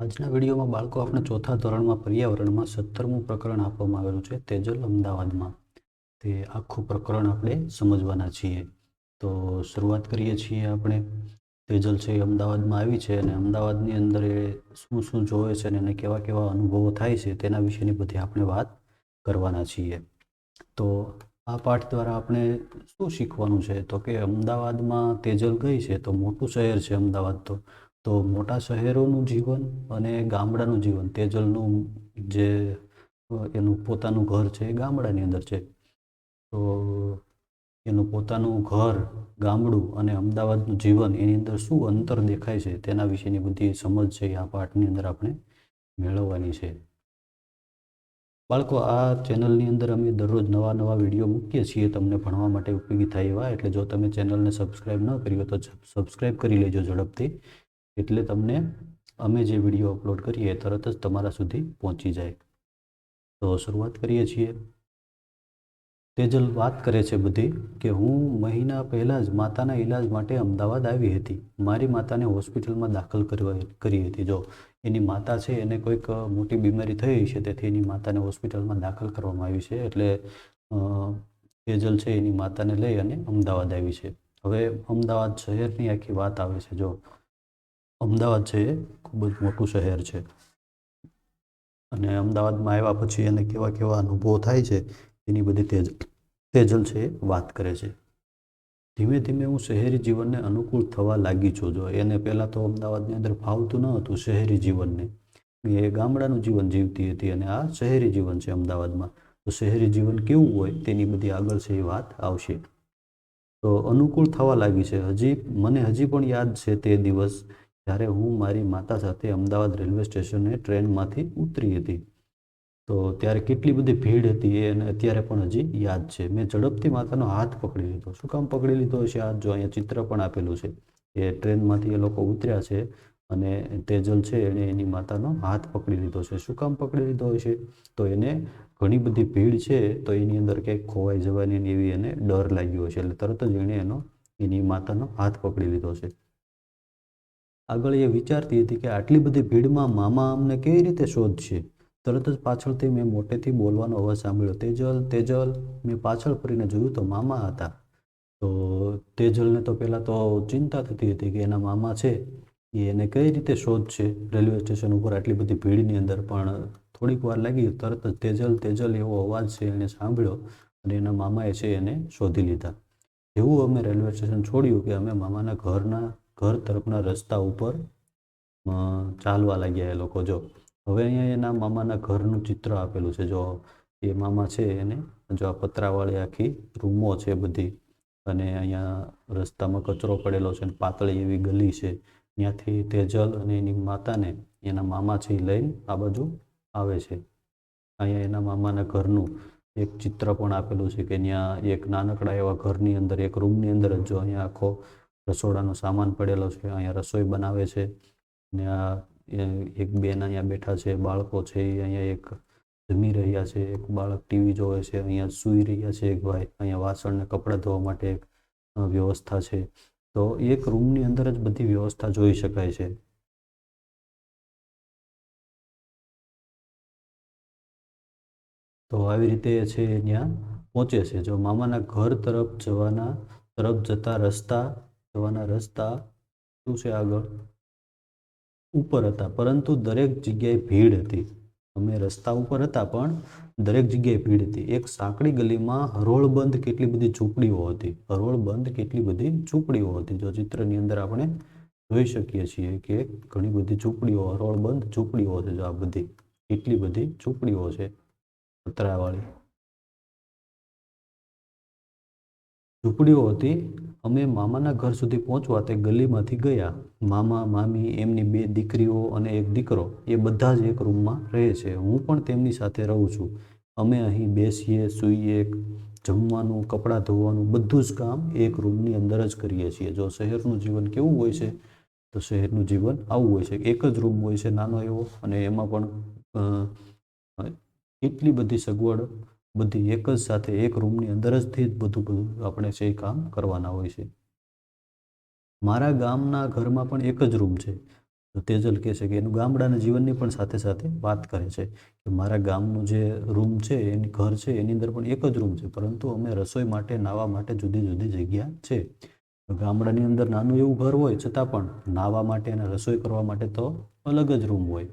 આજના વિડીયોમાં બાળકો આપણે ચોથા ધોરણમાં પર્યાવરણમાં સત્તરમું પ્રકરણ આપવામાં આવેલું છે, તેજલ અમદાવાદમાં. તે આખું પ્રકરણ આપણે સમજવાના છીએ. તો શરૂઆત કરીએ છીએ આપણે. તેજલ છે એ અમદાવાદમાં આવી છે અને અમદાવાદની અંદર એ શું શું જોવે છે અને એને કેવા કેવા અનુભવો થાય છે તેના વિશેની બધી આપણે વાત કરવાના છીએ. તો આ પાઠ દ્વારા આપણે શું શીખવાનું છે? તો કે અમદાવાદમાં તેજલ ગઈ છે? તો મોટું શહેર છે અમદાવાદ તો. તો મોટા શહેરોનું જીવન અને ગામડાનું જીવન, તેજલનું જે, એનું પોતાનું ઘર છે એ ગામડાની અંદર છે. તો એનું પોતાનું ઘર, ગામડું અને અમદાવાદનું જીવન એની અંદર શું અંતર દેખાય છે તેના વિશેની બધી સમજ છે આ પાઠની અંદર આપણે મેળવવાની છે. બાળકો, આ ચેનલની અંદર અમે દરરોજ નવા નવા વીડિયો મૂકીએ છીએ તમને ભણવા માટે ઉપયોગી થાય એવા, એટલે જો તમે ચેનલને સબસ્ક્રાઈબ ન કરી હોય તો સબસ્ક્રાઈબ કરી લેજો ઝડપથી. એટલે તમને અમે જે વીડિયો અપલોડ કરીએ તરત જ તમારા સુધી પહોંચી જાય. તો શરૂઆત કરીએ છીએ. તેજલ વાત કરે છે બધી કે હું મહિના પહેલાં જ માતાના ઈલાજ માટે અમદાવાદ આવી હતી. મારી માતાને હોસ્પિટલમાં દાખલ કરવા કરી હતી. જો એની માતા છે, એને કોઈક મોટી બીમારી થઈ છે, તેથી એની માતાને હોસ્પિટલમાં દાખલ કરવામાં આવી છે. એટલે તેજલ છે એની માતાને લઈ અને અમદાવાદ આવી છે. હવે અમદાવાદ શહેરની આખી વાત આવે છે. જો અમદાવાદ છે એ ખૂબ જ મોટું શહેર છે. અને અમદાવાદમાં આવ્યા પછી એને કેવા કેવા અનુભવો થાય છે, એની બધી તેજ, તેજલ છે, વાત કરે છે. ધીમે ધીમે હું શહેરી જીવનને અનુકૂળ થવા લાગી છું. જો એને પહેલાં તો અમદાવાદની અંદર ફાવતું ન હતું, શહેરી જીવનને. એ ગામડાનું જીવન જીવતી હતી અને આ શહેરી જીવન છે અમદાવાદમાં. તો શહેરી જીવન કેવું હોય તેની બધી આગળ છે એ વાત આવશે. તો અનુકૂળ થવા લાગી છે. હજી, મને હજી પણ યાદ છે તે દિવસ જ્યારે હું મારી માતા સાથે અમદાવાદ રેલવે સ્ટેશને ટ્રેનમાંથી ઉતરી હતી. તો ત્યારે કેટલી બધી ભીડ હતી એ અને અત્યારે પણ હજી યાદ છે. મેં ઝડપથી માતાનો હાથ પકડી લીધો. શું કામ પકડી લીધો હશે? હાથ જો અહીંયા ચિત્ર પણ આપેલું છે. એ ટ્રેનમાંથી એ લોકો ઉતર્યા છે અને તેજલ છે એણે એની માતાનો હાથ પકડી લીધો છે. શું કામ પકડી લીધો હશે? તો એને ઘણી બધી ભીડ છે, તો એની અંદર ક્યાંક ખોવાઈ જવાની એવી એને ડર લાગ્યો છે એટલે તરત જ એણે એનો, એની માતાનો હાથ પકડી લીધો છે. આગળ એ વિચારતી હતી કે આટલી બધી ભીડમાં મામા અમને કેવી રીતે શોધશે? તરત જ પાછળથી મેં મોટેથી બોલવાનો અવાજ સાંભળ્યો, તેજલ તેજલ. મેં પાછળ ફરીને જોયું તો મામા હતા. તો તેજલને તો પહેલાં તો ચિંતા થતી હતી કે એના મામા છે, એ એને કઈ રીતે શોધશે? રેલવે સ્ટેશન ઉપર આટલી બધી ભીડની અંદર પણ થોડીક વાર લાગી, તરત જ તેજલ તેજલ એવો અવાજ છે એણે સાંભળ્યો અને એના મામાએ છે એને શોધી લીધા. જેવું અમે રેલવે સ્ટેશન છોડ્યું કે અમે મામાના ઘરના ઘર તરફના રસ્તા ઉપર ચાલવા લાગ્યા એ લોકો. જો, હવે અહીંયા એના મામાના ઘરનું ચિત્ર આપેલું છે. જો, એ મામા છે એને, જો આ પતરાવાળી આખી રૂમો છે બધી, અને અહીંયા રસ્તામાં કચરો પડેલો છે અને પાતળી એવી ગલી છે. ત્યાંથી તેજલ અને એની માતાને એના મામા છે લઈને આ બાજુ આવે છે. અહીંયા એના મામાના ઘરનું એક ચિત્ર પણ આપેલું છે કે ત્યાં એક નાનકડા એવા ઘરની અંદર, એક રૂમની અંદર જ જો અહીંયા આખો રસોડાનો સામાન પડેલો છે, અહીંયા રસોઈ બનાવે છે. ને આ એક બેન અહીંયા બેઠા છે, બાળકો છે અહીંયા એક જમી રહ્યા છે, એક બાળક ટીવી જોવે છે, અહીંયા સૂઈ રહ્યા છે, એક ભાઈ અહીંયા વાસણ ને કપડાં ધોવા માટે એક વ્યવસ્થા છે. તો એક રૂમની અંદર જ બધી વ્યવસ્થા જોઈ શકાય છે. તો આવી રીતે છે, ત્યાં પહોંચે છે. જો મામાના ઘર તરફ જવાના, તરફ જતા રસ્તા જવાના રસ્તા શું છે આગળ? ઉપર હતા, પરંતુ દરેક જગ્યાએ ભીડ હતી. અમે રસ્તા ઉપર હતા, પણ દરેક જગ્યાએ ભીડ હતી. એક સાંકડી ગલીમાં હરોળબંધ કેટલી બધી ઝૂંપડીઓ હતી. હરોળબંધ કેટલી બધી ઝૂંપડીઓ હતી. જો ચિત્રની અંદર આપણે જોઈ શકીએ છીએ કે ઘણી બધી ઝૂંપડીઓ, હરોળબંધ ઝૂંપડીઓ છે. જો આ બધી કેટલી બધી ઝૂંપડીઓ છે પતરાવાળી. ઝૂંપડીઓ હતી અમે મામાના ઘર સુધી પહોંચવા તે ગલીમાંથી ગયા. મામા, મામી, એમની બે દીકરીઓ અને એક દીકરો, એ બધા જ એક રૂમમાં રહે છે. હું પણ તેમની સાથે રહું છું. અમે અહીં બેસીએ, સૂઈએ, જમવાનું, કપડાં ધોવાનું, બધું જ કામ એક રૂમની અંદર જ કરીએ છીએ. જો શહેરનું જીવન કેવું હોય છે, તો શહેરનું જીવન આવું હોય છે. એક જ રૂમ હોય છે નાનો એવો અને એમાં પણ એટલી બધી સગવડ બધી એક જ સાથે એક રૂમની અંદર જથી જ બધું બધું આપણે છે કામ કરવાના હોય છે. મારા ગામના ઘરમાં પણ એક જ રૂમ છે. તો તેજલ કહે છે કે એનું ગામડાના જીવનની પણ સાથે સાથે વાત કરે છે કે મારા ગામનું જે રૂમ છે, એની ઘર છે, એની અંદર પણ એક જ રૂમ છે. પરંતુ અમે રસોઈ માટે નાહવા માટે જુદી જુદી જગ્યા છે. ગામડાની અંદર નાનું એવું ઘર હોય છતાં પણ નાહવા માટે અને રસોઈ કરવા માટે તો અલગ જ રૂમ હોય.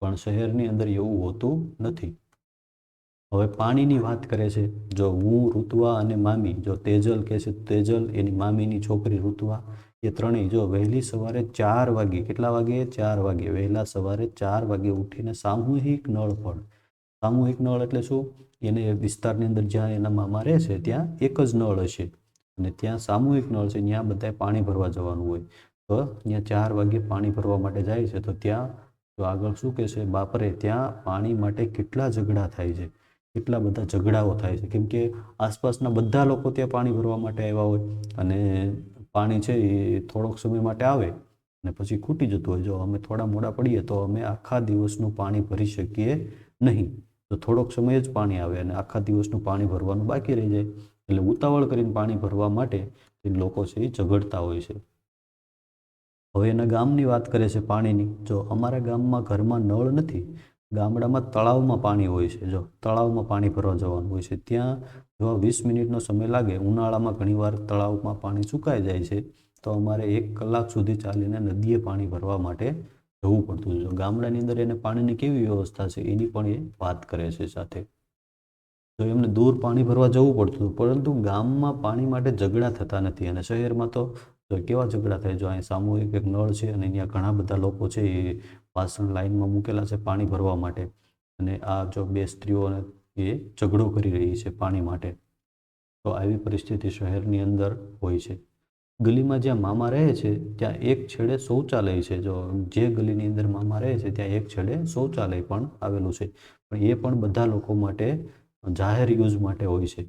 પણ શહેરની અંદર એવું હોતું નથી. હવે પાણીની વાત કરે છે, જો હું, ઋતુવા અને મામી, જો તેજલ કહે છે, તેજલ, એની મામીની છોકરી ઋતુવા, એ ત્રણેય જો વહેલી સવારે ચાર વાગે, કેટલા વાગે? ચાર વાગે. વહેલા સવારે ચાર વાગે ઉઠીને સામૂહિક નળ પણ સામૂહિક નળ એટલે શું? એને વિસ્તારની અંદર જ્યાં એના મામા રહે છે, ત્યાં એક જ નળ હશે. અને ત્યાં સામૂહિક નળ છે, ત્યાં બધાએ પાણી ભરવા જવાનું હોય. તો ત્યાં ચાર વાગે પાણી ભરવા માટે જાય છે, તો ત્યાં તો આગળ શું કહે છે, બાપરે, ત્યાં પાણી માટે કેટલા ઝઘડા થાય છે? કેટલા બધા ઝઘડાઓ થાય છે. કેમ કે આસપાસના બધા લોકો ત્યાં પાણી ભરવા માટે આવ્યા હોય અને પાણી છે એ થોડોક સમય માટે આવે અને પછી ખૂટી જતું હોય. જો અમે થોડા મોડા પડીએ તો અમે આખા દિવસનું પાણી ભરી શકીએ નહીં. તો થોડોક સમય જ પાણી આવે અને આખા દિવસનું પાણી ભરવાનું બાકી રહી જાય. એટલે ઉતાવળ કરીને પાણી ભરવા માટે લોકો છે એ ઝઘડતા હોય છે. હવે એના ગામની વાત કરે છે પાણીની. જો અમારા ગામમાં ઘરમાં નળ નથી ગામડામાં તળાવમાં પાણી હોય છે. જો તળાવમાં પાણી ભરવા જવાનું હોય છે, ત્યાં જો વીસ મિનિટનો સમય લાગે, ઉનાળામાં ઘણીવાર તળાવમાં પાણી સુકાઈ જાય છે, તો અમારે એક કલાક સુધી ચાલીને નદીએ પાણી ભરવા માટે જવું પડતું હતું ગામડાની અંદર એને પાણીની કેવી વ્યવસ્થા છે, એની પણ એ વાત કરે છે સાથે. તો એમને દૂર પાણી ભરવા જવું પડતું હતું, પરંતુ ગામમાં પાણી માટે ઝઘડા થતા નથી અને શહેરમાં તો તો કેવા ઝઘડા થાય, જો અહીં સામૂહિક એક નળ છે અને અહીંયા ઘણા બધા લોકો છે, એ વાસણ લાઈનમાં મૂકેલા છે પાણી ભરવા માટે. અને આ જો બે સ્ત્રીઓને એ ઝઘડો કરી રહી છે પાણી માટે. તો આવી પરિસ્થિતિ શહેરની અંદર હોય છે. ગલીમાં જ્યાં મામા રહે છે, ત્યાં એક છેડે શૌચાલય છે. જો જે ગલીની અંદર મામા રહે છે, ત્યાં એક છેડે શૌચાલય પણ આવેલું છે. પણ એ પણ બધા લોકો માટે જાહેર યુઝ માટે હોય છે.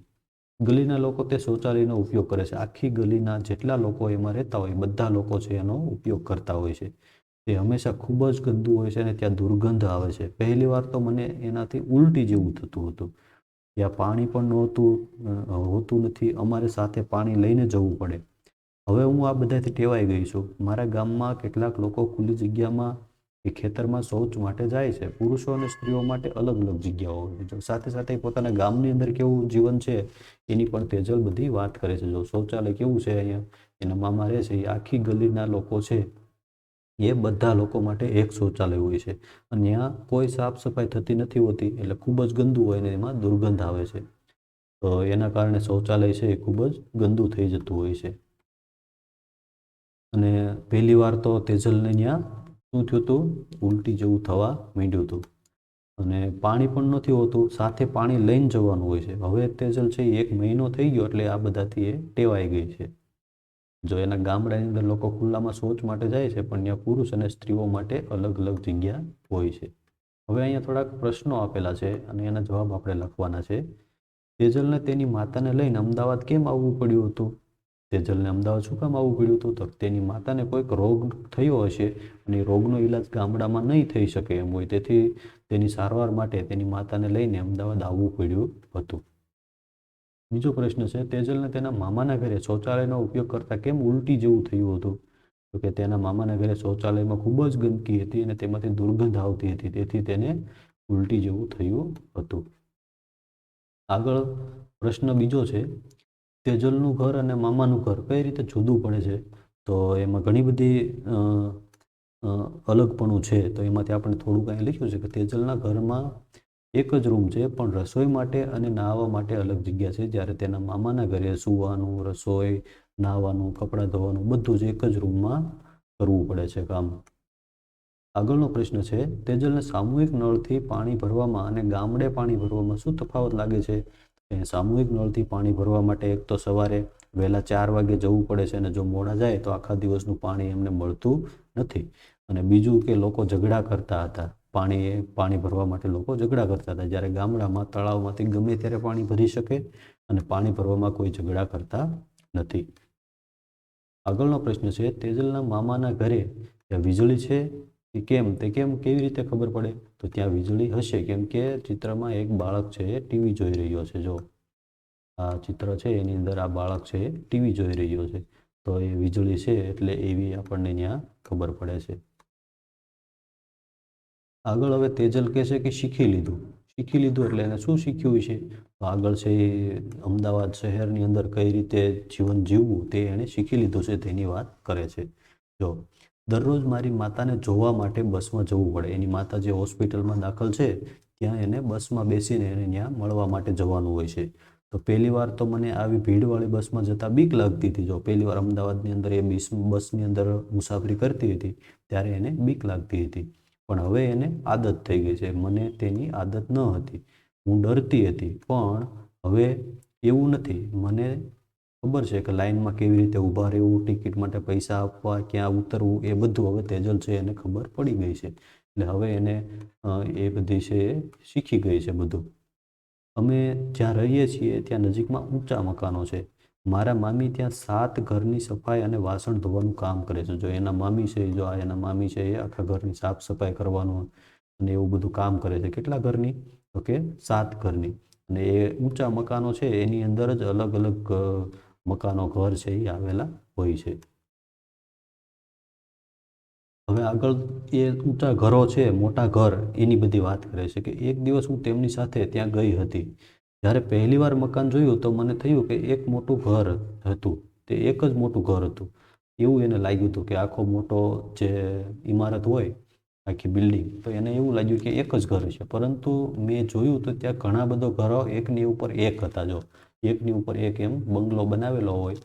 ગલીના લોકો તે શૌચાલયનો ઉપયોગ કરે છે. આખી ગલીના જેટલા લોકો એમાં રહેતા હોય, બધા લોકો છે એનો ઉપયોગ કરતા હોય છે. તે હંમેશા ખૂબ જ ગંદુ હોય છે અને ત્યાં દુર્ગંધ આવે છે. પહેલી વાર તો મને એનાથી ઉલટી જેવું થતું હતું. ત્યાં પાણી પણ નહોતું હોતું નથી. અમારે સાથે પાણી લઈને જવું પડે. હવે હું આ બધાથી ટેવાઈ ગઈ છું. મારા ગામમાં કેટલાક લોકો ખુલ્લી જગ્યામાં એ ખેતરમાં શૌચ માટે જાય છે. પુરુષો અને સ્ત્રીઓ માટે અલગ અલગ જગ્યાઓ હોય સાથે સાથે પોતાના ગામની અંદર કેવું જીવન છે, એની પણ તેજલ બધી વાત કરે છે. જો શૌચાલય કેવું છે અહીંયા? એના મામા રહે છે. એ આખી ગલીના લોકો છે. એ બધા લોકો માટે એક શૌચાલય હોય છે. અને ત્યાં કોઈ સાફ સફાઈ થતી નથી હોતી, એટલે ખૂબ જ ગંદુ હોય ને એમાં દુર્ગંધ આવે છે. તો એના કારણે શૌચાલય છે એ ખૂબ જ ગંદુ થઈ જતું હોય છે. અને પહેલી વાર તો તેજલને ત્યાં શું થયું હતું? ઉલટી જેવું થવા માંડ્યું હતું. અને પાણી પણ નથી હોતું, સાથે પાણી લઈને જવાનું હોય છે. હવે તેજલ છે એક મહિનો થઈ ગયો એટલે આ બધાથી એ ટેવાઈ ગઈ છે. જો એના ગામડાની અંદર લોકો ખુલ્લામાં શૌચ માટે જાય છે, પણ ત્યાં પુરુષ અને સ્ત્રીઓ માટે અલગ અલગ જગ્યા હોય છે. હવે અહીંયા થોડાક પ્રશ્નો આપેલા છે અને એના જવાબ આપણે લખવાના છે. તેજલને તેની માતાને લઈને અમદાવાદ કેમ આવવું પડ્યું હતું? તેજલને અમદાવાદ શું કામ આવવું પડ્યું હતું? તો તેની માતાને કોઈક રોગ થયો હશે અને રોગનો ઈલાજ ગામડામાં નહીં થઈ શકે એમ હોય. તેથી તેની સારવાર માટે તેની માતાને લઈને અમદાવાદ આવવું પડ્યું હતું. બીજો પ્રશ્ન છે, તેજલને તેના મામાના ઘરે શૌચાલયનો ઉપયોગ કરતા કેમ ઉલટી જેવું થયું હતું? તો કે તેના મામાના ઘરે શૌચાલયમાં ખૂબ જ ગંદકી હતી અને તેમાંથી દુર્ગંધ આવતી હતી, તેથી તેને ઉલટી જેવું થયું હતું. આગળ પ્રશ્ન બીજો છે, તેજલનું ઘર અને મામાનું ઘર કઈ રીતે જુદું પડે છે? તો એમાં ઘણી બધી અલગપણું છે. તો એમાંથી આપણે થોડું કાંઈ લખ્યું છે કે તેજલના ઘરમાં એક જ રૂમ છે, પણ રસોઈ માટે અને નાહવા માટે અલગ જગ્યા છે. જ્યારે તેના મામાના ઘરે સૂવાનું, રસોઈ, નાહવાનું, કપડાં ધોવાનું, બધું જ એક જ રૂમમાં કરવું પડે છે કામ. આગળનો પ્રશ્ન છે, તેજલને સામૂહિક નળથી પાણી ભરવામાં અને ગામડે પાણી ભરવામાં શું તફાવત લાગે છે? સામૂહિક નળથી પાણી ભરવા માટે એક તો સવારે વહેલા ચાર વાગે જવું પડે છે અને જો મોડા જાય તો આખા દિવસનું પાણી એમને મળતું નથી. અને બીજું કે લોકો ઝઘડા કરતા હતા. પાણી પાણી ભરવા માટે લોકો ઝઘડા કરતા હતા. જ્યારે ગામડામાં, તળાવમાંથી ગમે ત્યારે પાણી ભરી શકે અને પાણી ભરવામાં કોઈ ઝઘડા કરતા નથી. આગળનો પ્રશ્ન છે, તેજલના મામાના ઘરે ત્યાં વીજળી છે કે કેમ? તે કેમ કેવી રીતે ખબર પડે? તો ત્યાં વીજળી હશે. કેમ કે ચિત્રમાં એક બાળક છે એ ટીવી જોઈ રહ્યો છે. જો આ ચિત્ર છે, એની અંદર આ બાળક છે, ટીવી જોઈ રહ્યો છે. તો એ વીજળી છે એટલે એવી આપણને ત્યાં ખબર પડે છે. આગળ હવે તેજલ કહે છે કે શીખી લીધું. શીખી લીધું એટલે એને શું શીખ્યું છે તો આગળ છે એ અમદાવાદ શહેરની અંદર કઈ રીતે જીવન જીવવું તે એણે શીખી લીધું છે, તેની વાત કરે છે. જો, દરરોજ મારી માતાને જોવા માટે બસમાં જવું પડે. એની માતા જે હોસ્પિટલમાં દાખલ છે, ત્યાં એને બસમાં બેસીને એને ત્યાં મળવા માટે જવાનું હોય છે. તો પહેલી વાર તો મને આવી ભીડવાળી બસમાં જતાં બીક લાગતી હતી. જો, પહેલી વાર અમદાવાદની અંદર એ બસ બસની અંદર મુસાફરી કરતી હતી, ત્યારે એને બીક લાગતી હતી. પણ હવે એને આદત થઈ ગઈ છે. મને તેની આદત ન હતી. હું ડરતી હતી, પણ હવે એવું નથી. મને ખબર છે કે લાઇનમાં કેવી રીતે ઊભા રહેવું, ટિકિટ માટે પૈસા આપવા, ક્યાં ઉતરવું, એ બધું હવે તેજલ છે એને ખબર પડી ગઈ છે. એટલે હવે એને એ બધી છે શીખી ગઈ છે બધું. અમે જ્યાં રહીએ છીએ ત્યાં નજીકમાં ઊંચા મકાનો છે. મારા મામી ત્યાં સાત ઘરની સફાઈ અને વાસણ ધોવાનું કામ કરે છે. જો એના મામી છે, જો આ એના મામી છે, એ આખા ઘરની સાફ સફાઈ કરવાનું અને એવું બધું કામ કરે છે. કેટલા ઘરની? તો સાત ઘરની. અને એ ઊંચા મકાનો છે, એની અંદર જ અલગ અલગ મકાનો ઘર છે, એ આવેલા હોય છે. હવે આગળ એ ઊંચા ઘરો છે, મોટા ઘર, એની બધી વાત કરે છે કે એક દિવસ હું તેમની સાથે ત્યાં ગઈ હતી. જ્યારે પહેલી વાર મકાન જોયું તો મને થયું કે એક મોટું ઘર હતું, તે એક જ મોટું ઘર હતું. એવું એને લાગ્યું હતું કે આખો મોટો જે ઇમારત હોય, આખી બિલ્ડિંગ, તો એને એવું લાગ્યું કે એક જ ઘર છે. પરંતુ મેં જોયું તો ત્યાં ઘણા બધો ઘરો એકની ઉપર એક હતા જો. એકની ઉપર એક એમ બંગલો બનાવેલો હોય,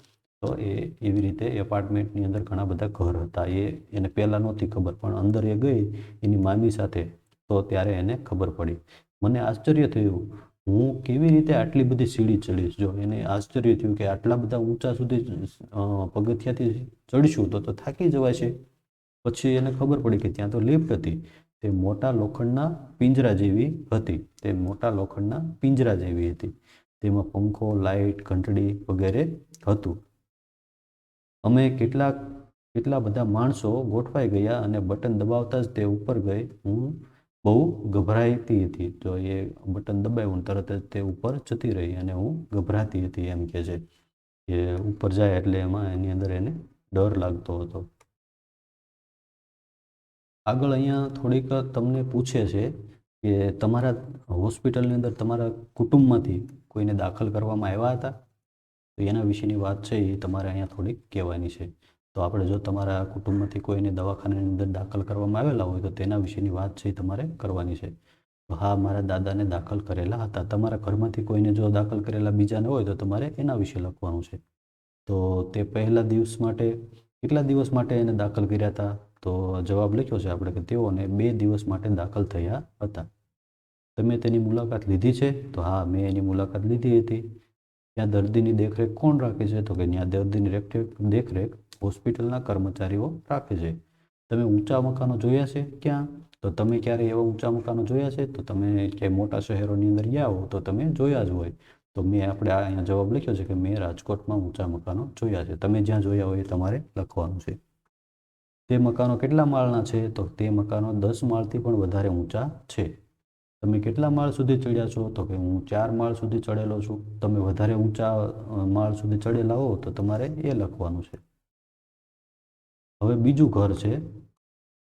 તો એ એવી રીતે એપાર્ટમેન્ટની અંદર ઘણા બધા ઘર હતા. એ એને પહેલાં નહોતી ખબર, પણ અંદર એ ગઈ, એની મામી સાથે, તો ત્યારે એને ખબર પડી. મને આશ્ચર્ય થયું હું કેવી રીતે આટલી બધી સીડી ચડીશ? જો એને આશ્ચર્ય થયું કે આટલા બધા ઊંચા સુધી પગથિયાથી ચડીશું તો તો થાકી જવાય છે. પછી એને ખબર પડી કે ત્યાં તો લિફ્ટ હતી. તે મોટા લોખંડના પિંજરા જેવી હતી. તે મોટા લોખંડના પિંજરા જેવી હતી. તેમાં પંખો લાઇટ ઘંટડી વગેરે હતું. અમે કેટલાક, કેટલા બધા માણસો ગોઠવાઈ ગયા અને બટન દબાવતા જ તે ઉપર ગઈ. હું બહુ ગભરાતી હતી. તો એ બટન દબાવ્યું તરત જ તે ઉપર જતી રહી અને હું ગભરાતી હતી એમ કે છે કે ઉપર જાય એટલે એમાં એની અંદર એને ડર લાગતો હતો. આગળ અહીંયા થોડીક તમને પૂછે છે કે તમારા હોસ્પિટલની અંદર તમારા કુટુંબમાંથી કોઈને દાખલ કરવામાં આવ્યા હતા? તો એના વિશેની વાત છે એ તમારે અહીંયા થોડીક કહેવાની છે. તો આપણે જો તમારા કુટુંબમાંથી કોઈને દવાખાનાની અંદર દાખલ કરવામાં આવેલા હોય તો તેના વિશેની વાત છે તમારે કરવાની છે. તો હા, મારા દાદાને દાખલ કરેલા હતા. તમારા ઘરમાંથી કોઈને જો દાખલ કરેલા બીજાને હોય તો તમારે એના વિશે લખવાનું છે. તો તે પહેલા દિવસ માટે, કેટલા દિવસ માટે એને દાખલ કર્યા હતા? તો જવાબ લખ્યો છે આપણે કે તેઓને બે દિવસ માટે દાખલ થયા હતા. તમે તેની મુલાકાત લીધી છે? તો હા, મેં એની મુલાકાત લીધી હતી. ત્યાં દર્દીની દેખરેખ કોણ રાખે છે? તો કે ત્યાં દર્દીની દેખરેખ હોસ્પિટલના કર્મચારીઓ રાખે છે. તમે ઊંચા મકાનો જોયા છે ક્યાં? તો તમે ક્યારે એવા ઊંચા મકાનો જોયા છે? તો તમે ક્યાંય મોટા શહેરોની અંદર ગયા હો, તો તમે જોયા જ હોય. તો મેં આપણે અહીંયા જવાબ લખ્યો છે કે મેં રાજકોટમાં ઊંચા મકાનો જોયા છે. તમે જ્યાં જોયા હોય તમારે લખવાનું છે. તે મકાનો કેટલા માળના છે? તો તે મકાનો દસ માળથી પણ વધારે ઊંચા છે. તમે કેટલા માળ સુધી ચડ્યા છો? તો કે હું ચાર માળ સુધી ચડેલો છું. તમે વધારે ઊંચા માળ સુધી ચડેલા હો, તો તમારે એ લખવાનું છે. હવે બીજું ઘર છે,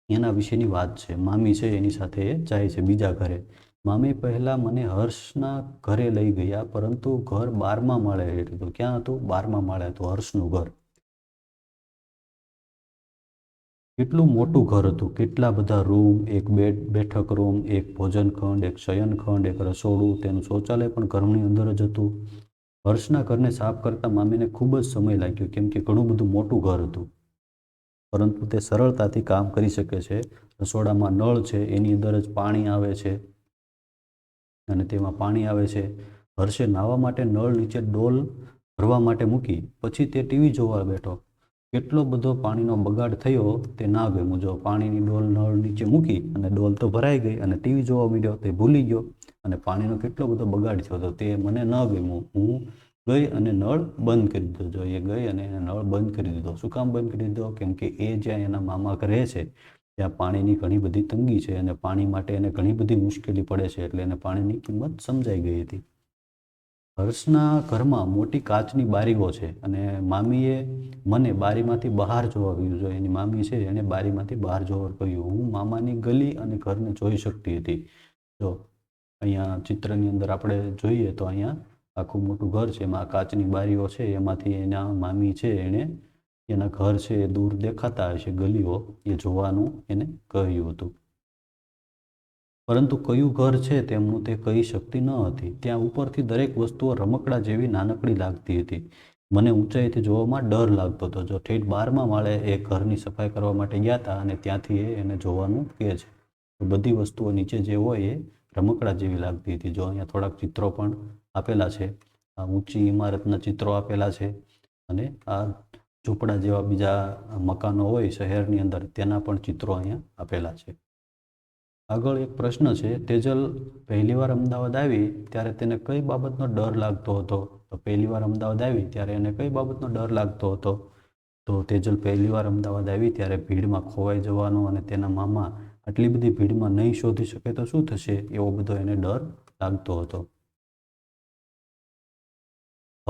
એના વિશેની વાત છે. મામી છે, એની સાથે જાય છે બીજા ઘરે. મામી પહેલાં મને હર્ષના ઘરે લઈ ગયા, પરંતુ ઘર બારમા માળે હતું ક્યાં હતું? બારમા માળે હતું હર્ષનું ઘર. કેટલું મોટું ઘર હતું. કેટલા બધા રૂમ, એક બેડ, બેઠક રૂમ, એક ભોજન ખંડ, એક શયન ખંડ, એક રસોડું, તેનું શૌચાલય પણ ઘરની અંદર જ હતું. હર્ષના ઘરને સાફ કરતા મામીને ખૂબ જ સમય લાગ્યો, કેમ કે ઘણું બધું મોટું ઘર હતું. પરંતુ તે સરળતાથી કામ કરી શકે છે. રસોડામાં નળ છે, એની અંદર જ પાણી આવે છે. અને તેમાં પાણી આવે છે. હર્ષે નાહવા માટે નળ નીચે ડોલ ભરવા માટે મૂકી, પછી તે ટીવી જોવા બેઠો. કેટલો બધો પાણીનો બગાડ થયો તે ના ગમ્યું. જો પાણીની ડોલ નળ નીચે મૂકી અને ડોલ તો ભરાઈ ગઈ અને ટીવી જોવા મળ્યો તે ભૂલી ગયો અને પાણીનો કેટલો બધો બગાડ થયો તો તે મને ન ગમ્યું. હું ગઈ અને નળ બંધ કરી દીધો. જો એ ગઈ અને એને નળ બંધ કરી દીધો. શું કામ બંધ કરી દીધો? કેમ કે એ જ્યાં એના મામા રહે છે, ત્યાં પાણીની ઘણી બધી તંગી છે અને પાણી માટે એને ઘણી બધી મુશ્કેલી પડે છે એટલે એને પાણીની કિંમત સમજાઈ ગઈ હતી. હર્ષના ઘરમાં મોટી કાચની બારીઓ છે અને મામીએ મને બારીમાંથી બહાર જોવા કહ્યું જો એની મામી છે એને બારીમાંથી બહાર જોવા કહ્યું હું મામાની ગલી અને ઘરને જોઈ શકતી હતી. જો અહીંયા ચિત્રની અંદર આપણે જોઈએ તો અહીંયા આખું મોટું ઘર છે, એમાં કાચની બારીઓ છે, એમાંથી એના મામી છે એણે એના ઘર છે એ દૂર દેખાતા હશે ગલીઓ, એ જોવાનું એને કહ્યું હતું. પરંતુ કયું ઘર છે તેમનું તે કહી શકતી ન હતી. ત્યાં ઉપરથી દરેક વસ્તુઓ રમકડા જેવી નાનકડી લાગતી હતી. મને ઊંચાઈથી જોવામાં ડર લાગતો હતો. જો ઠેઠ બારમા માળે એ ઘરની સફાઈ કરવા માટે ગયા હતા અને ત્યાંથી એ એને જોવાનું કહે છે. બધી વસ્તુઓ નીચે જે હોય એ રમકડા જેવી લાગતી હતી. જો અહીંયા થોડાક ચિત્રો પણ આપેલા છે. આ ઊંચી ઇમારતના ચિત્રો આપેલા છે અને આ ઝૂંપડા જેવા બીજા મકાનો હોય શહેરની અંદર તેના પણ ચિત્રો અહીંયા આપેલા છે. આગળ એક પ્રશ્ન છે, તેજલ પહેલીવાર અમદાવાદ આવી ત્યારે તેને કઈ બાબતનો ડર લાગતો હતો? તો પહેલીવાર અમદાવાદ આવી ત્યારે એને કઈ બાબતનો ડર લાગતો હતો? તો તેજલ પહેલીવાર અમદાવાદ આવી ત્યારે ભીડમાં ખોવાઈ જવાનો અને તેના મામા આટલી બધી ભીડમાં નહીં શોધી શકે તો શું થશે એવો બધો એને ડર લાગતો હતો.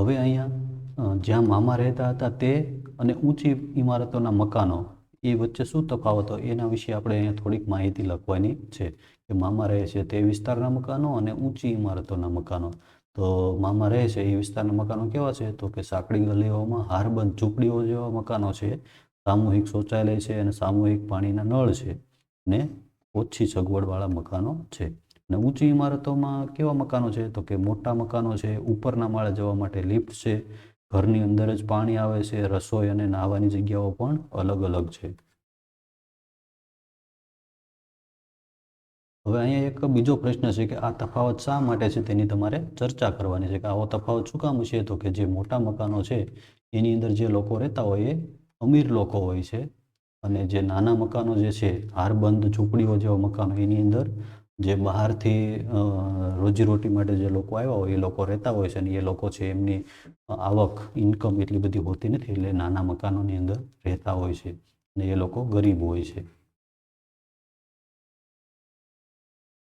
હવે અહીંયા જ્યાં મામા રહેતા હતા તે અને ઊંચી ઇમારતોના મકાનો, એ વચ્ચે શું તફાવત? એના વિશે આપણે અહીંયા થોડીક માહિતી લખવાની છે કે મામા રહે છે તે વિસ્તારના મકાનો અને ઊંચી ઇમારતોના મકાનો. તો મામા રહે છે એ વિસ્તારના મકાનો કેવા છે? તો કે સાંકડી ગલીઓમાં હારબંધ ઝૂંપડીઓ જેવા મકાનો છે, સામૂહિક શૌચાલય છે અને સામૂહિક પાણીના નળ છે ને ઓછી સગવડવાળા મકાનો છે. અને ઊંચી ઇમારતોમાં કેવા મકાનો છે? તો કે મોટા મકાનો છે, ઉપરના માળે જવા માટે લિફ્ટ છે, ઘરની અંદર જ પાણી આવે છે, રસોઈ અને નાહવાની જગ્યાઓ પણ અલગ અલગ છે. હવે અહીંયા એક બીજો પ્રશ્ન છે કે આ તફાવત શા માટે છે તેની તમારે ચર્ચા કરવાની છે કે આવો તફાવત શું કામ છે? તો કે જે મોટા મકાનો છે, એની અંદર જે લોકો રહેતા હોય એ અમીર લોકો હોય છે. અને જે નાના મકાનો જે છે, હારબંધ, ઝૂંપડીઓ જેવા મકાનો, એની અંદર જે બહારથી રોજીરોટી માટે જે લોકો આવ્યા હોય, એ લોકો રહેતા હોય છે અને એ લોકો છે એમની આવક ઇન્કમ એટલી બધી હોતી નથી એટલે નાના મકાનોની અંદર રહેતા હોય છે અને એ લોકો ગરીબ હોય છે.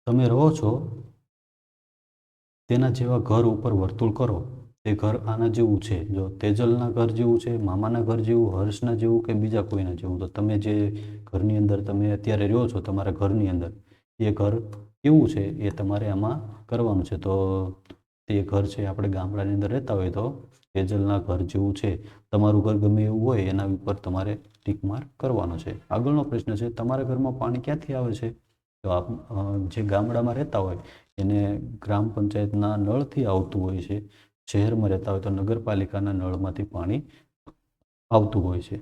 તમે રહો છો, તેના જેવા ઘર ઉપર વર્તુળ કરો. તે ઘર આના જેવું છે. જો તેજલના ઘર જેવું છે, મામાના ઘર જેવું, હર્ષના જેવું કે બીજા કોઈના જેવું, તો તમે જે ઘરની અંદર તમે અત્યારે રહ્યો છો તમારા ઘરની અંદર, એ ઘર કેવું છે એ તમારે આમાં કરવાનું છે. તો તે ઘર છે, આપણે ગામડાની અંદર રહેતા હોય તો તેજલના ઘર જેવું છે, તમારું ઘર ગમે એવું હોય એના ઉપર તમારે ટીક માર્ક કરવાનો છે. આગળનો પ્રશ્ન છે, તમારા ઘરમાં પાણી ક્યાંથી આવે છે? તો આપ જે ગામડામાં રહેતા હોય એને ગ્રામ પંચાયતના નળથી આવતું હોય છે, શહેરમાં રહેતા હોય તો નગરપાલિકાના નળમાંથી પાણી આવતું હોય છે.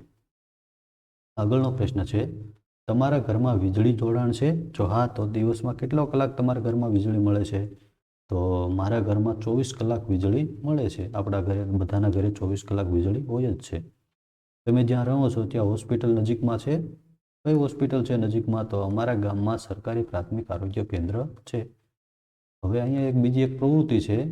આગળનો પ્રશ્ન છે તમારા ઘરમાં વીજળી જોડાણ છે? જો હા, તો દિવસમાં કેટલો કલાક તમારા ઘરમાં વીજળી મળે છે? તો મારા ઘરમાં ચોવીસ કલાક વીજળી મળે છે. આપણા ઘરે, બધાના ઘરે ચોવીસ કલાક વીજળી હોય જ છે. તમે જ્યાં રહો છો, ત્યાં હોસ્પિટલ નજીકમાં છે? કઈ હોસ્પિટલ છે નજીકમાં? તો અમારા ગામમાં સરકારી પ્રાથમિક આરોગ્ય કેન્દ્ર છે. હવે અહીંયા એક બીજી એક પ્રવૃત્તિ છે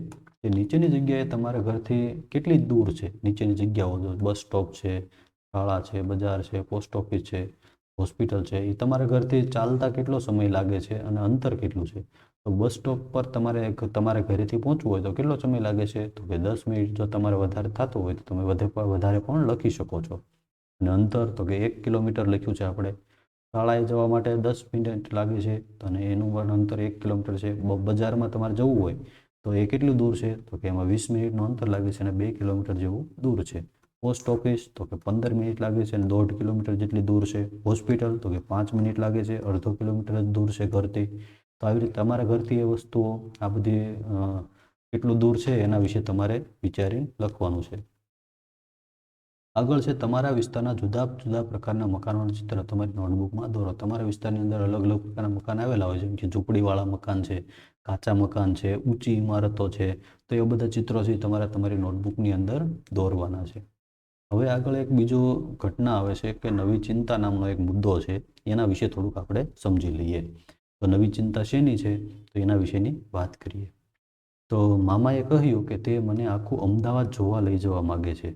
કે નીચેની જગ્યાએ તમારા ઘરથી કેટલી દૂર છે? નીચેની જગ્યાઓ, બસ સ્ટોપ છે, શાળા છે, બજાર છે, પોસ્ટ ઓફિસ છે. હોસ્પિટલ છે, એ તમારા ઘરથી ચાલતા કેટલો સમય લાગે છે અને અંતર કેટલું છે? તો બસ સ્ટોપ પર તમારે તમારા ઘરેથી પહોંચવું હોય તો કેટલો સમય લાગે છે? તો કે દસ મિનિટ જો તમારે વધારે થતું હોય તો તમે વધે વધારે પણ લખી શકો છો. અને અંતર તો કે એક કિલોમીટર લખ્યું છે આપણે. શાળાએ જવા માટે દસ મિનિટ લાગે છે અને એનું પણ અંતર એક કિલોમીટર છે. બજારમાં તમારે જવું હોય તો એ કેટલું દૂર છે? તો કે એમાં વીસ મિનિટનું અંતર લાગે છે અને બે કિલોમીટર જેવું દૂર છે. પોસ્ટ ઓફિસ તો કે પંદર મિનિટ લાગે છે અને દોઢ કિલોમીટર જેટલી દૂર છે. હોસ્પિટલ તો કે પાંચ મિનિટ લાગે છે, અડધો કિલોમીટર જ દૂર છે ઘરથી. તો આવી રીતે તમારા ઘરથી એ વસ્તુઓ આ બધી કેટલું દૂર છે એના વિશે તમારે વિચારીને લખવાનું છે. આગળ છે તમારા વિસ્તારના જુદા જુદા પ્રકારના મકાનોનું ચિત્ર તમારી નોટબુકમાં દોરો. તમારા વિસ્તારની અંદર અલગ અલગ પ્રકારના મકાન આવેલા હોય છે, જેમ કે ઝૂંપડીવાળા મકાન છે, કાચા મકાન છે, ઊંચી ઇમારતો છે. તો એ બધા ચિત્રો છે તમારે તમારી નોટબુકની અંદર દોરવાના છે. હવે આગળ એક બીજો ઘટના આવે છે કે નવી ચિંતા નામનો એક મુદ્દો છે, એના વિશે થોડુંક આપણે સમજી લઈએ. તો નવી ચિંતા શેની છે? તો એના વિશેની વાત કરીએ. તો મામાએ કહ્યું કે તે મને આખું અમદાવાદ જોવા લઈ જવા માગે છે.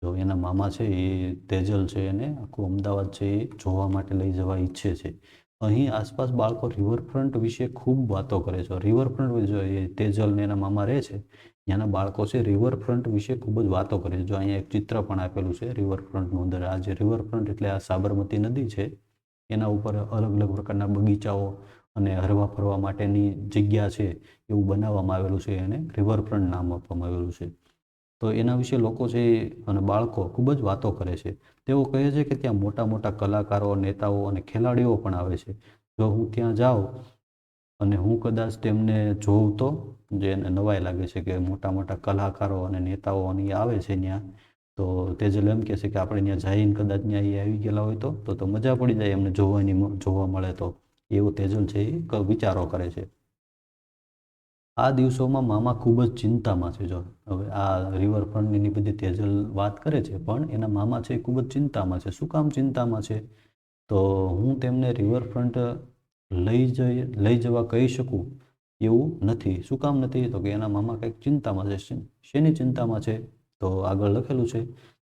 તો એના મામા છે એ તેજલ છે એને આખું અમદાવાદ છે એ જોવા માટે લઈ જવા ઈચ્છે છે. અહીં આસપાસ બાળકો રિવરફ્રન્ટ વિશે ખૂબ વાતો કરે છે. રિવરફ્રન્ટ જો એ તેજલ ને એના મામા રહે છે ત્યાંના બાળકો છે રિવરફ્રન્ટ વિશે ખૂબ જ વાતો કરે છે. જો અહીંયા એક ચિત્ર પણ આપેલું છે રિવરફ્રન્ટનું અંદર આ જે રિવરફ્રન્ટ એટલે આ સાબરમતી નદી છે, એના ઉપર અલગ અલગ પ્રકારના બગીચાઓ અને હરવા ફરવા માટેની જગ્યા છે, એવું બનાવવામાં આવેલું છે એને રિવરફ્રન્ટ નામ આપવામાં આવેલું છે. તો એના વિશે લોકો છે અને બાળકો ખૂબ જ વાતો કરે છે. તેઓ કહે છે કે ત્યાં મોટા મોટા કલાકારો, નેતાઓ અને ખેલાડીઓ પણ આવે છે. જો હું ત્યાં જાઉં અને હું કદાચ તેમને જોઉં તો જે એને નવાઈ લાગે છે કે મોટા મોટા કલાકારો અને નેતાઓ અને આવે છે ત્યાં, તો તેજલ એમ કહે છે કે આપણે ત્યાં જઈને કદાચ ત્યાં એ આવી ગયેલા હોય તો તો મજા પડી જાય એમને જોવાની જોવા મળે તો. એવું તેજલ છે એ વિચારો કરે છે. આ દિવસોમાં મામા ખૂબ જ ચિંતામાં છે જો. હવે આ રિવરફ્રન્ટની બધી તેજલ વાત કરે છે, પણ એના મામા છે એ ખૂબ જ ચિંતામાં છે. શું કામ ચિંતામાં છે? તો હું તેમને રિવરફ્રન્ટ લઈ જઈ, લઈ જવા કહી શકું? એવું નથી. શું કામ નથી? તો કે એના મામા કંઈક ચિંતામાં છે. શેની ચિંતામાં છે? તો આગળ લખેલું છે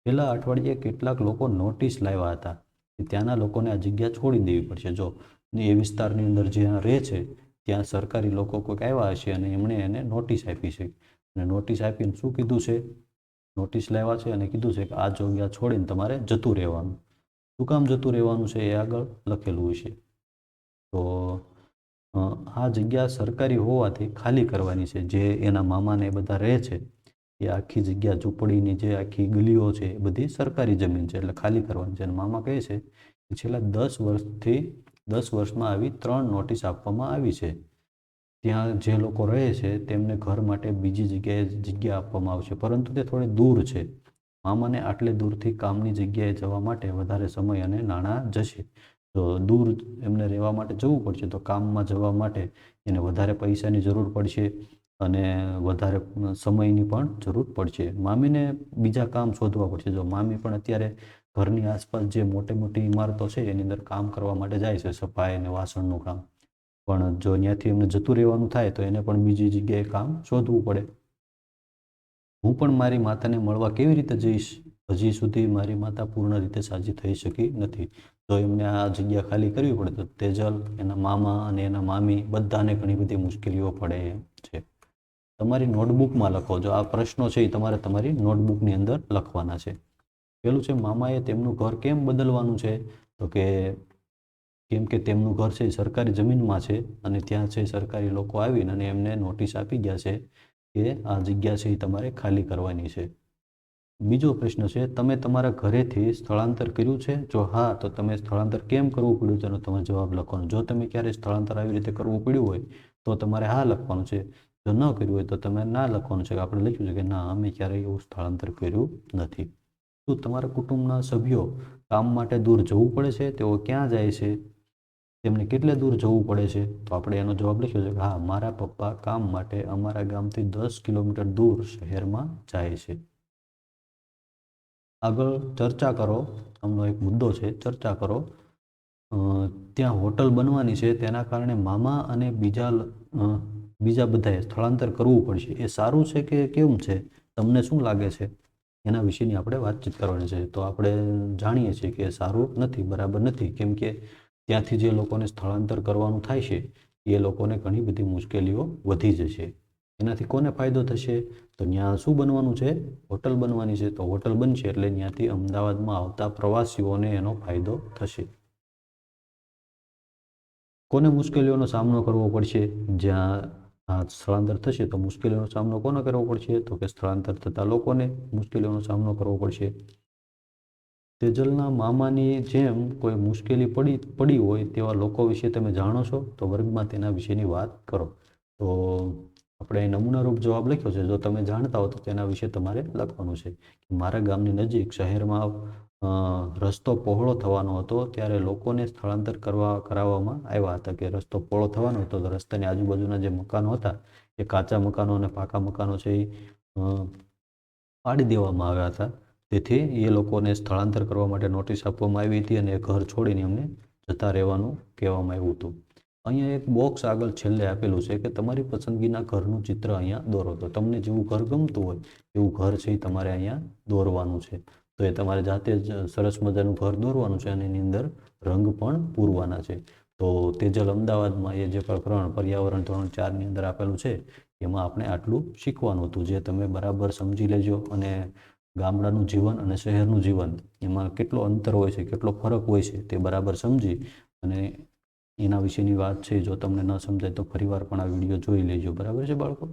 પહેલા અઠવાડિયે કેટલાક લોકો નોટિસ લાવ્યા હતા કે ત્યાંના લોકોને આ જગ્યા છોડી દેવી પડશે. જો એ વિસ્તારની અંદર જ્યાં રહે છે, ત્યાં સરકારી લોકો કોઈક આવ્યા હશે અને એમણે એને નોટિસ આપી છે. અને નોટિસ આપીને શું કીધું છે? નોટિસ લાવ્યા છે અને કીધું છે કે આ જગ્યા છોડીને તમારે જતું રહેવાનું. શું કામ જતું રહેવાનું છે? એ આગળ લખેલું હશે તો આ જગ્યા સરકારી હોવાથી ખાલી કરવાની છે. જે એના મામાને એ બધા રહે છે, એ આખી જગ્યા ઝૂંપડીની જે આખી ગલીઓ છે, એ બધી સરકારી જમીન છે, એટલે ખાલી કરવાની છે. અને મામા કહે છે કે છેલ્લા દસ વર્ષથી, દસ વર્ષમાં આવી ત્રણ નોટિસ આપવામાં આવી છે. ત્યાં જે લોકો રહે છે, તેમને ઘર માટે બીજી જગ્યાએ જગ્યા આપવામાં આવશે, પરંતુ તે થોડી દૂર છે. મામાને આટલે દૂરથી કામની જગ્યાએ જવા માટે વધારે સમય અને નાણાં જશે. તો દૂર એમને રહેવા માટે જવું પડશે. તો કામમાં જવા માટે એને વધારે પૈસાની જરૂર પડશે અને વધારે સમયની પણ જરૂર પડશે. મામીને બીજા કામ શોધવા પડશે. જો મામી પણ અત્યારે ઘરની આસપાસ જે મોટી મોટી ઇમારતો છે, એની અંદર કામ કરવા માટે જાય છે, સફાઈ અને વાસણનું કામ. પણ જો ત્યાંથી એમને જતું રહેવાનું થાય, તો એને પણ બીજી જગ્યાએ કામ શોધવું પડે. હું પણ મારી માતાને મળવા કેવી રીતે જઈશ? હજી સુધી મારી માતા પૂર્ણ રીતે સાજી થઈ શકી નથી. તો એમને આ જગ્યા ખાલી કરવી પડે તો તેજલ એના મામા અને એના મામી બધાને ઘણી બધી મુશ્કેલીઓ પડે છે. તમારી નોટબુકમાં લખો. જો આ પ્રશ્નો છે એ તમારે તમારી નોટબુકની અંદર લખવાના છે. પેલું છે, મામાએ તેમનું ઘર કેમ બદલવાનું છે? તો કે કેમ કે તેમનું ઘર છે સરકારી જમીનમાં છે અને ત્યાં છે સરકારી લોકો આવીને અને એમને નોટિસ આપી ગયા છે કે આ જગ્યા છે એ તમારે ખાલી કરવાની છે. બીજો પ્રશ્ન છે, તમે તમારા ઘરેથી સ્થળાંતર કર્યું છે? જો હા, તો તમે સ્થળાંતર કેમ કરવું પડ્યું તેનો તમે જવાબ લખવાનો. જો તમે ક્યારે સ્થળાંતર આવી રીતે કરવું પડ્યું હોય, તો તમારે હા લખવાનું છે. જો ન કર્યું હોય, તો તમે ના લખવાનું છે. કે આપણે લખ્યું છે કે ના, અમે ક્યારેય એવું સ્થળાંતર કર્યું નથી. શું તમારા કુટુંબના સભ્યો કામ માટે દૂર જવું પડે છે? તેઓ ક્યાં જાય છે? તેમને કેટલે દૂર જવું પડે છે? તો આપણે એનો જવાબ લખ્યો છે કે હા, મારા પપ્પા કામ માટે અમારા ગામથી દસ કિલોમીટર દૂર શહેરમાં જાય છે. આગળ ચર્ચા કરો. આમનો એક મુદ્દો છે, ચર્ચા કરો. ત્યાં હોટલ બનવાની છે, તેના કારણે મામા અને બીજા બીજા બધાએ સ્થળાંતર કરવું પડશે. એ સારું છે કે કેમ છે? તમને શું લાગે છે? એના વિશેની આપણે વાતચીત કરવાની છે. તો આપણે જાણીએ છીએ કે સારું નથી, બરાબર નથી. કેમ કે ત્યાંથી જે લોકોને સ્થળાંતર કરવાનું થાય છે, એ લોકોને ઘણી બધી મુશ્કેલીઓ વધી જશે. એનાથી કોને ફાયદો થશે? તો ત્યાં શું બનવાનું છે? હોટલ બનવાની છે. તો હોટલ બનશે એટલે ત્યાંથી અમદાવાદમાં આવતા પ્રવાસીઓને એનો ફાયદો થશે. કોને મુશ્કેલીઓનો સામનો કરવો પડશે? જ્યાં સ્થળાંતર થશે તો મુશ્કેલીઓનો સામનો કોને કરવો પડશે? તો કે સ્થળાંતર થતા લોકોને મુશ્કેલીઓનો સામનો કરવો પડશે. તેજલના મામાની જેમ કોઈ મુશ્કેલી પડી પડી હોય તેવા લોકો વિશે તમે જાણો છો? તો વર્ગમાં તેના વિશેની વાત કરો. તો આપણે નમૂનારૂપ જવાબ લખ્યો છે. જો તમે જાણતા હો તો તેના વિશે તમારે લખવાનું છે મારા ગામની નજીક શહેરમાં રસ્તો પહોળો થવાનો હતો ત્યારે લોકોને સ્થળાંતર કરવા, કરાવવામાં આવ્યા હતા કે રસ્તો પહોળો થવાનો હતો. તો રસ્તાની આજુબાજુના જે મકાનો હતા, એ કાચા મકાનો અને પાકા મકાનો છે એ પાડી દેવામાં આવ્યા હતા. તેથી એ લોકોને સ્થળાંતર કરવા માટે નોટિસ આપવામાં આવી હતી અને ઘર છોડીને એમને જતા રહેવાનું કહેવામાં આવ્યું હતું. અહીંયા એક બોક્સ આગળ છેલ્લે આપેલું છે કે તમારી પસંદગીના ઘરનું ચિત્ર અહીંયા દોરો તો તમને જેવું ઘર ગમતું હોય, એવું ઘર છે એ તમારે અહીંયા દોરવાનું છે. તો એ તમારે જાતે જ સરસ મજાનું ઘર દોરવાનું છે અને એની અંદર રંગ પણ પૂરવાના છે. તો તેજલ અમદાવાદમાં એ જે પ્રકરણ પર્યાવરણ ધોરણ ચારની અંદર આપેલું છે, એમાં આપણે આટલું શીખવાનું હતું. જે તમે બરાબર સમજી લેજો અને ગામડાનું જીવન અને શહેરનું જીવન એમાં કેટલો અંતર હોય છે, કેટલો ફરક હોય છે તે બરાબર સમજી અને એના વિશેની વાત છે, જો તમને ન સમજાય તો ફરીવાર પણ આ વીડિયો જોઈ લેજો. બરાબર છે બાળકો?